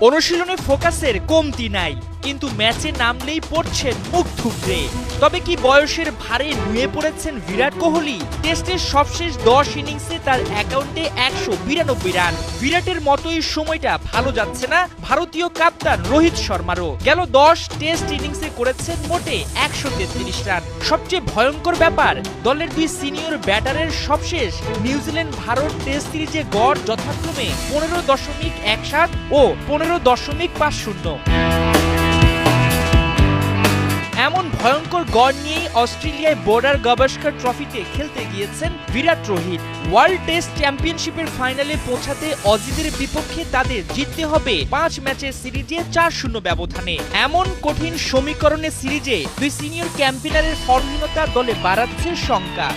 অনুশীলনে ফোকাসের কমতি নাই। কিন্তু ম্যাচে নামলেই পড়ছেন মুখ থুবড়ে। তবে কি বয়সের ভারে নুয়ে পড়েছেন বিরাট কোহলি? টেস্টের সবশেষ দশ ইনিংসে তার অ্যাকাউন্টে একশো বিরানব্বই রান। বিরাটের মতোই সময়টা ভালো যাচ্ছে না ভারতীয় কাপ্তান রোহিত শর্মারও। গেল দশ টেস্ট ইনিংসে করেছেন মোটে একশো তেত্রিশ রান। সবচেয়ে ভয়ঙ্কর ব্যাপার, দলের দুই সিনিয়র ব্যাটারের সবশেষ নিউজিল্যান্ড ভারত টেস্ট সিরিজে গড় যথাক্রমে পনেরো দশমিক এক সাত ও পনেরো দশমিক পাঁচ শূন্য। ভয়ঙ্কর গড় নিয়েই অস্ট্রেলিয়ায় বর্ডার গাভাস্কার ট্রফিতে খেলতে গিয়েছেন বিরাট রোহিত। ওয়ার্ল্ড টেস্ট চ্যাম্পিয়নশিপের ফাইনালে পৌঁছাতে অজিদের বিপক্ষে তাদের জিততে হবে পাঁচ ম্যাচের সিরিজে চার শূন্য ব্যবধানে। এমন কঠিন সমীকরণের সিরিজে দুই সিনিয়র ক্যাম্পিনারের ফর্মহীনতা দলে বাড়াচ্ছে শঙ্কা।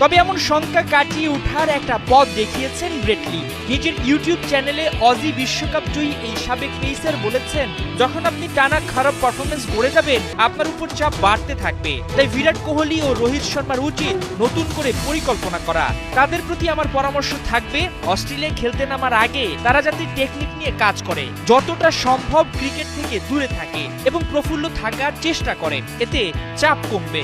তবে এমন শঙ্কা কাটিয়ে ওঠার একটা পথ দেখিয়েছেন ব্রেটলি। নিজের ইউটিউব চ্যানেলে অজি বিশ্বকাপ জয়ী এই সাবেক পেসার বলেছেন, যখন আপনি টানা খারাপ পারফরমেন্স করে যাবেন, আপনার উপর চাপ বাড়তে থাকবে। তাই বিরাট কোহলি ও রোহিত শর্মার উচিত নতুন করে পরিকল্পনা করা। তাদের প্রতি আমার পরামর্শ থাকবে, অস্ট্রেলিয়া খেলতে নামার আগে তারা যাতে টেকনিক নিয়ে কাজ করে। যতটা সম্ভব ক্রিকেট থেকে দূরে থাকে এবং প্রফুল্ল থাকার চেষ্টা করে, এতে চাপ কমবে।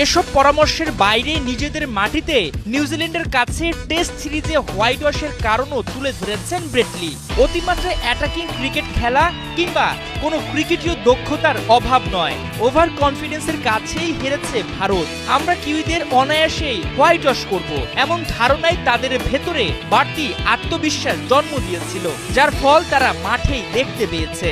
এসব পরামর্শের বাইরে নিজেদের মাটিতে নিউজিল্যান্ডের কাছে টেস্ট সিরিজে হোয়াইট ওয়াশের কারণও তুলে ধরেছেন ব্রেটলি অতিমাত্রায় অ্যাটাকিং ক্রিকেট খেলা কিংবা কোনো ক্রিকেটীয় দক্ষতার অভাব নয়। ওভার কনফিডেন্সের কাছেই হেরেছে ভারত। আমরা কিউইদের অনায়াসেই হোয়াইট ওয়াশ করব। এমন ধারণাই তাদের ভেতরে বাড়তি আত্মবিশ্বাস জন্ম দিয়েছিল, যার ফল তারা মাঠেই দেখতে পেয়েছে।